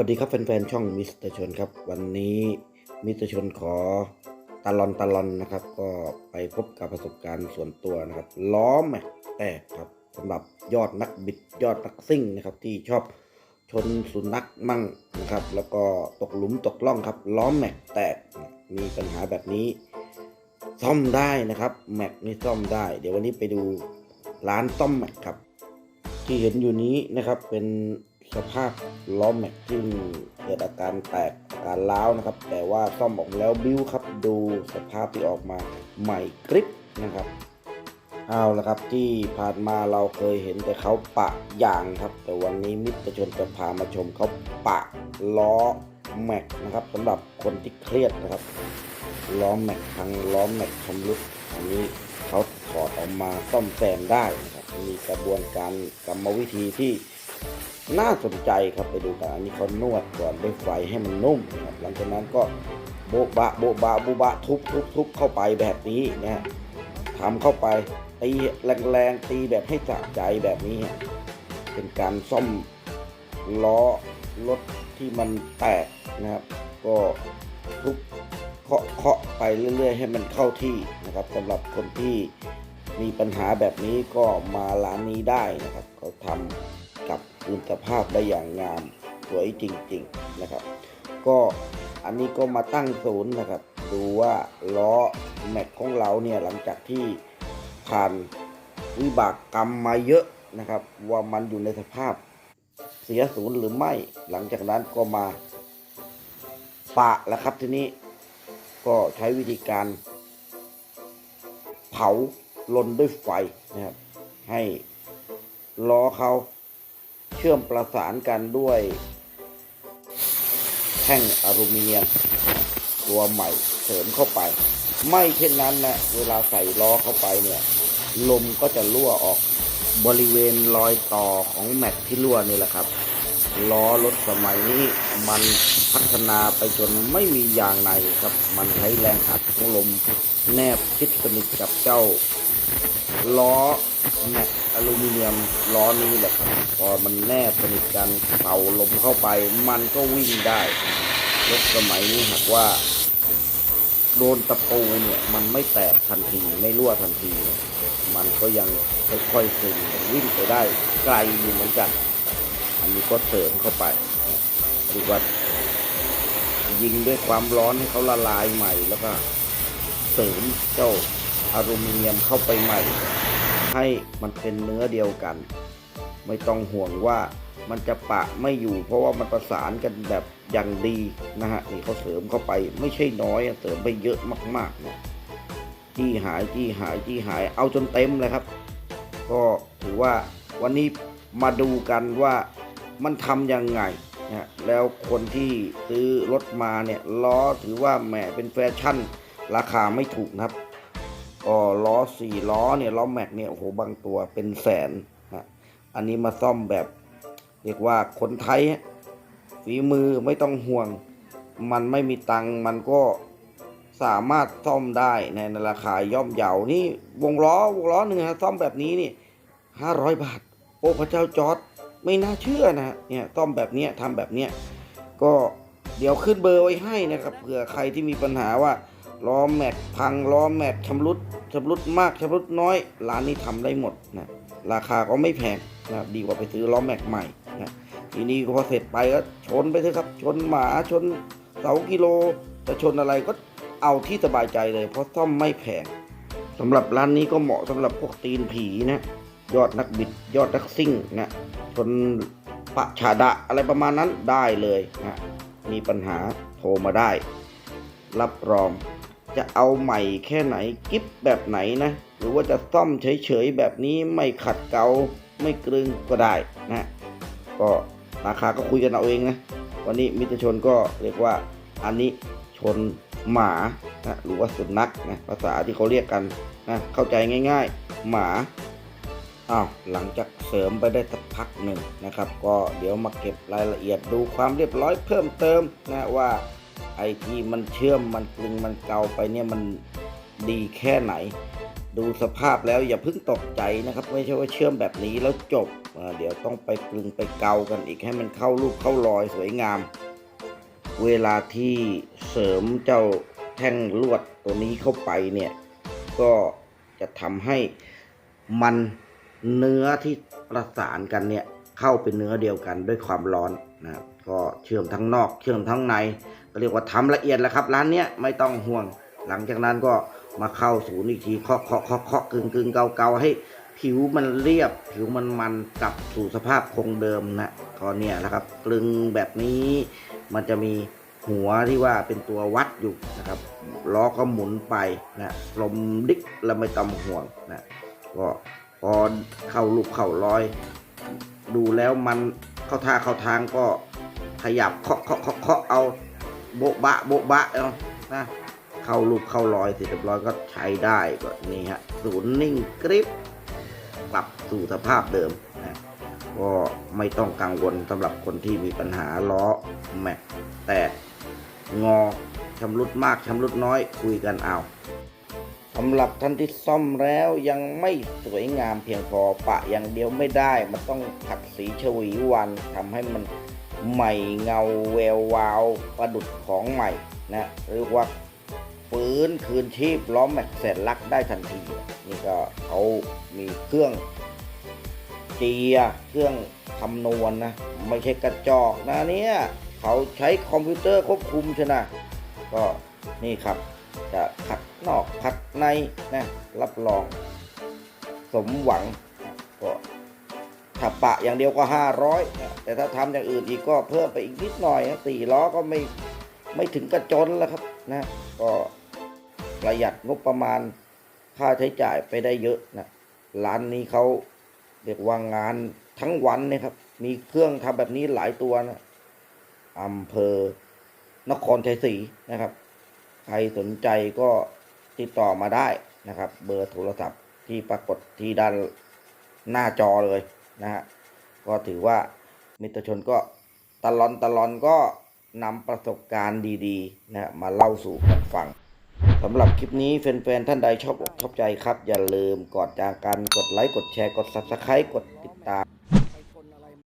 สวัสดีครับแฟนๆช่องมิสเตอร์ชนครับ วันนี้มิสเตอร์ชนขอตะลอนตะลอนนะครับ ก็ไปพบกับประสบการณ์ส่วนตัวนะครับ ล้อแมกแตกครับสำหรับยอดนักบิดยอดนักซิ่งนะครับ ที่ชอบชนสุนัขมั่งนะครับ แล้วก็ตกหลุมตกล่องครับ ล้อมแม็กแตกมีปัญหาแบบนี้ ซ่อมได้นะครับแม็กนี่ซ่อมได้ เดี๋ยววันนี้ไปดูร้านซ่อมแม็กครับ ที่เห็นอยู่นี้นะครับเป็น สภาพล้อแม็กที่เกิดอาการแตกอาการร้าวนะครับ แต่ว่าซ่อมออกแล้วบิ้วครับ ดูสภาพที่ออกมาใหม่กริบนะครับเอาละครับที่ผ่านมาเราเคยเห็นแต่เขาปะยางครับ แต่วันนี้มิตรชนจะพามาชมเขาปะล้อแม็กนะครับสำหรับคนที่เครียดนะครับล้อแม็กพังล้อแม็กชำรุดอันนี้เขาถอดออกมาซ่อมแซมได้นะครับมีกระบวนการกรรมวิธีที่ น่าสนใจครับไปดูกันอันนี้เขานวดก่อนด้วยไฟให้มันนุ่มนะครับหลังจากนั้นก็โบะบะโบะบะโบะบะทุบทุบทุบเข้าไปแบบนี้นะฮะทำเข้าไปตีแรงๆตีแบบให้สะใจแบบนี้ เป็นการซ่อมล้อรถที่มันแตกนะครับ ก็ทุบเคาะเคาะไปเรื่อยๆ ให้มันเข้าที่นะครับสำหรับคนที่มีปัญหาแบบนี้ก็มาร้านนี้ได้นะครับเขาทำ คืนสภาพได้อย่างงามสวยจริงๆนะครับ ก็อันนี้ก็มาตั้งศูนย์นะครับ ดูว่าล้อแม็กของเราเนี่ยหลังจากที่ผ่านวิบากกรรมมาเยอะนะครับ ว่ามันอยู่ในสภาพเสียศูนย์หรือไม่หลังจากนั้นก็มาปะแล้วครับทีนี้ก็ใช้วิธีการ เผาลนด้วยไฟนะครับ ให้ล้อเขา เชื่อมประสานกันด้วยแท่งอลูมิเนียม ตัวใหม่เสริมเข้าไป ไม่เช่นนั้นนะเวลาใส่ล้อเข้าไปเนี่ยลมก็จะรั่วออกบริเวณรอยต่อของแม็กที่รั่วนี่แหละครับล้อรถสมัยนี้มันพัฒนาไปจนไม่มียางในครับ มันใช้แรงอัดของลมแนบชิดสนิทกับเจ้า ล้อแม็ก ลูมิเนียมล้อนี้แหละพอมันแนบสนิทกันเป่าลมเข้าไป มันก็วิ่งได้รถสมัยนี้หากว่า โดนตะปูเนี่ย มันไม่แตกทันทีไม่รั่วทันที มันก็ยังค่อยๆซึมวิ่งไปได้ไกลอยู่เหมือนกัน อันนี้ก็เสริมเข้าไปหรือว่ายิงด้วยความร้อนให้เขาละลายใหม่แล้วก็เสริมเจ้าอลูมิเนียมเข้าไปใหม่ ให้มันเป็นเนื้อเดียวกัน ไม่ต้องห่วงว่ามันจะปะไม่อยู่ เพราะว่ามันประสานกันแบบอย่างดีนะฮะนี่เขาเสริมเข้าไป ไม่ใช่น้อยเสริมไปเยอะมากๆนะจี้หายจี้หายจี้หายเอาจนเต็มเลยครับ ก็ถือว่าวันนี้มาดูกันว่ามันทำยังไงนะแล้วคนที่ซื้อรถมาเนี่ยล้อถือว่าแหมเป็นแฟชั่น ราคาไม่ถูกนะครับ ก็ล้อสี่ล้อเนี่ยล้อแม็กเนี่ยโอ้โหบางตัวเป็นแสนนะอันนี้มาซ่อมแบบ เรียกว่าคนไทยอะฝีมือไม่ต้องห่วง มันไม่มีตังมันก็สามารถซ่อมได้ในราคาย่อมเยานี่วงล้อวงล้อหนึ่งฮะซ่อมแบบนี้นี่ห้าร้อยบาท โอ้พระเจ้าจอร์ดไม่น่าเชื่อนะฮะเนี่ยซ่อมแบบเนี้ยทำแบบเนี้ยก็เดี๋ยวขึ้นเบอร์ไว้ให้นะครับเผื่อใครที่มีปัญหาว่า ล้อแม็กพังล้อแม็กชำรุดชำรุดมากชำรุดน้อย ร้านนี้ทำได้หมดนะราคาก็ไม่แพงนะดีกว่าไปซื้อล้อแม็กใหม่นะทีนี้พอเสร็จไปก็ชนไปเถอะครับ ชนหมาชนเสากิโลจะชนอะไรก็เอาที่สบายใจเลย เพราะซ่อมไม่แพงสำหรับร้านนี้ก็เหมาะสำหรับพวกตีนผีนะยอดนักบิดยอดนักซิ่งนะชนปะชาดะอะไรประมาณนั้นได้เลยนะมีปัญหาโทรมาได้ รับรอง จะเอาใหม่แค่ไหนกิฟแบบไหนนะ หรือว่าจะซ่อมเฉยๆแบบนี้ไม่ขัดเกลาไม่กรึงก็ได้นะก็ราคาก็คุยกันเอาเองนะ วันนี้มิตรชนก็เรียกว่าอันนี้ชนหมานะหรือว่าสุนัขนะภาษาที่เขาเรียกกันนะเข้าใจง่าย ๆ หมาอ้าวหลังจากเสริมไปได้สักพักหนึ่งนะครับ ก็เดี๋ยวมาเก็บรายละเอียดดูความเรียบร้อยเพิ่มเติมนะว่า ไอที่มันเชื่อมมันกลึงมันเกาไปเนี่ยมันดีแค่ไหน ดูสภาพแล้วอย่าเพิ่งตกใจนะครับ ไม่ใช่ว่าเชื่อมแบบนี้แล้วจบ เดี๋ยวต้องไปกลึงไปเกากันอีกให้มันเข้ารูปเข้ารอยสวยงาม เวลาที่เสริมเจ้าแท่งลวดตัวนี้เข้าไปเนี่ยก็จะทำให้มันเนื้อที่ประสานกันเนี่ยเข้าเป็นเนื้อเดียวกันด้วยความร้อนนะครับก็เชื่อมทั้งนอกเชื่อมทั้งใน ก็เรียกว่าทำละเอียดแล้วครับ ร้านเนี้ยไม่ต้องห่วง หลังจากนั้นก็มาเข้าศูนย์อีกทีเคาะเคาะเคาะเคาะกึ่งกึ่งเกาเกาให้ผิวมันเรียบ ผิวมันมันกลับสู่สภาพคงเดิมนะก็เนี่ยนะครับกลึงแบบนี้มันจะมีหัวที่ว่าเป็นตัววัดอยู่นะครับล้อก็หมุนไปนะลมดิกแล้วไม่ต้องห่วงนะก็พอเข้าลูกเข้ารอย ดูแล้วมันเข้าท่าเข้าทางก็ขยับเคาะเคาะเคาะเคาะเอา โบ๊ะบะโบ๊ะบะเอานะเข้าลูกเข้ารอยเสร็จเรียบร้อยก็ใช้ได้ก็นี่ฮะศูนย์นิ่งกริปกลับสู่สภาพเดิมนะก็ไม่ต้องกังวลสำหรับคนที่มีปัญหาล้อแม็กแตกงอชำรุดมากชำรุดน้อยคุยกันเอาสำหรับท่านที่ซ่อมแล้วยังไม่สวยงามเพียงพอปะอย่างเดียวไม่ได้ มันต้องขัดสีชวีวันทำให้มัน ใหม่เงาแวววาวประดุดของใหม่นะเรียกว่าฟื้นคืนชีพล้อมแม็กเสร็จลักได้ทันที นี่ก็เขามีเครื่องเจียเครื่องคำนวณนะไม่ใช่กระจอกนะเนี่ยเขาใช้คอมพิวเตอร์ควบคุมชนะก็นี่ครับจะขัดนอกขัดในนะรับรอง สมหวังก็ ถ้าปะอย่างเดียวก็ 500 แต่ถ้าทำอย่างอื่นอีกก็เพิ่มไปอีกนิดหน่อยนะสี่ล้อก็ไม่ไม่ถึงกระจนแล้วครับนะก็ประหยัดงบประมาณค่าใช้จ่ายไปได้เยอะนะร้านนี้เขาเรียกว่างานทั้งวันนะครับ มีเครื่องทำแบบนี้หลายตัวนะอำเภอนครชัยศรีนะครับ ใครสนใจก็ติดต่อมาได้นะครับ เบอร์โทรศัพท์ที่ปรากฏที่ด้านหน้าจอเลย นะฮะก็ถือว่ามิตรชนก็ตลอนตลอนก็นำประสบการณ์ดีๆนะฮะมาเล่าสู่กันฟังสำหรับคลิปนี้แฟนๆ ท่านใดชอบอกชอบใจครับ อย่าลืมกดจากการกดไลค์ กดแชร์ กด Subscribe กดติดตาม